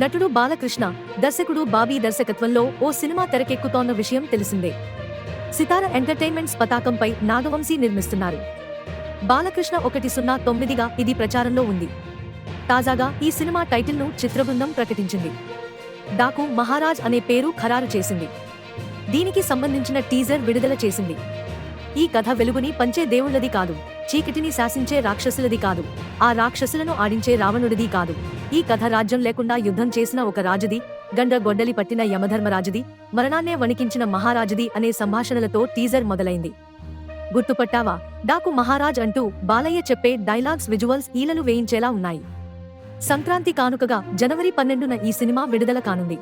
నటుడు బాలకృష్ణ దర్శకుడు బాబీ దర్శకత్వంలో ఓ సినిమా తెరకెక్కుతోన్న విషయం తెలిసిందే. సితార ఎంటర్టైన్మెంట్స్ పతాకంపై నాగవంశీ నిర్మిస్తున్నారు. బాలకృష్ణ ఒకటి సున్నా తొమ్మిదిగా ఇది ప్రచారంలో ఉంది. తాజాగా ఈ సినిమా టైటిల్ను చిత్రబృందం ప్రకటించింది. డాకు మహారాజ్ అనే పేరు ఖరారు చేసింది. దీనికి సంబంధించిన టీజర్ విడుదల చేసింది. ఈ కథ వెలుగుని పంచే దేవుళ్ళది కాదు. చీకటిని శాసించే రాక్షసులది కాదు. ఆ రాక్షసులను ఆడించే రావణుడిది కాదు. ఈ కథ రాజ్యం లేకుండా యుద్ధం చేసిన ఒక రాజుది గండ్ర గొడ్డలి పట్టిన యమధర్మరాజుది మరణాన్నే వణికించిన మహారాజుది అనే సంభాషణలతో టీజర్ మొదలైంది. గుర్తుపట్టావా? డాకు మహారాజ్ అంటూ బాలయ్య చెప్పే డైలాగ్స్ విజువల్స్ ఈలలు వేయించేలా ఉన్నాయి. సంక్రాంతి కానుకగా జనవరి పన్నెండున ఈ సినిమా విడుదల కానుంది.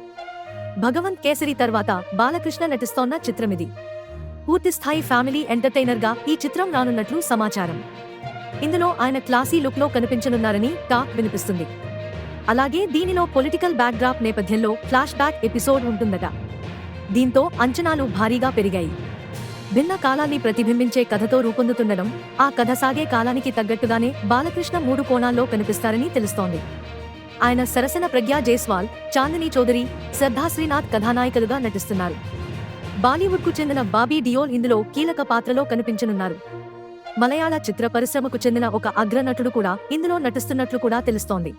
భగవంత్ కేసరి తర్వాత బాలకృష్ణ నటిస్తోన్న చిత్రమిది. పూర్తిస్థాయి ఫ్యామిలీ ఎంటర్టైనర్గా ఈ చిత్రం రానున్నట్లు సమాచారం. ఇందులో ఆయన క్లాసీ లుక్లో కనిపించనున్నారని టాక్ వినిపిస్తుంది. అలాగే దీనిలో పొలిటికల్ బ్యాక్డ్రాప్ నేపథ్యంలో ఫ్లాష్ బ్యాక్ ఎపిసోడ్ ఉంటుందట. దీంతో అంచనాలు భారీగా పెరిగాయి. భిన్న కాలాన్ని ప్రతిబింబించే కథతో రూపొందుతుండడం ఆ కథ సాగే కాలానికి తగ్గట్టుగానే బాలకృష్ణ మూడు కోణాల్లో కనిపిస్తారని తెలుస్తోంది. ఆయన సరసన ప్రజ్ఞా జైస్వాల్ చాందిని చౌదరి శ్రద్ధా శ్రీనాథ్ కథానాయికలుగా నటిస్తున్నారు. బాలీవుడ్కు చెందిన బాబీ డియోల్ ఇందులో కీలక పాత్రలో కనిపించనున్నారు. మలయాళ చిత్ర పరిశ్రమకు చెందిన ఒక అగ్రనటుడు కూడా ఇందులో నటిస్తున్నట్లు కూడా తెలుస్తోంది.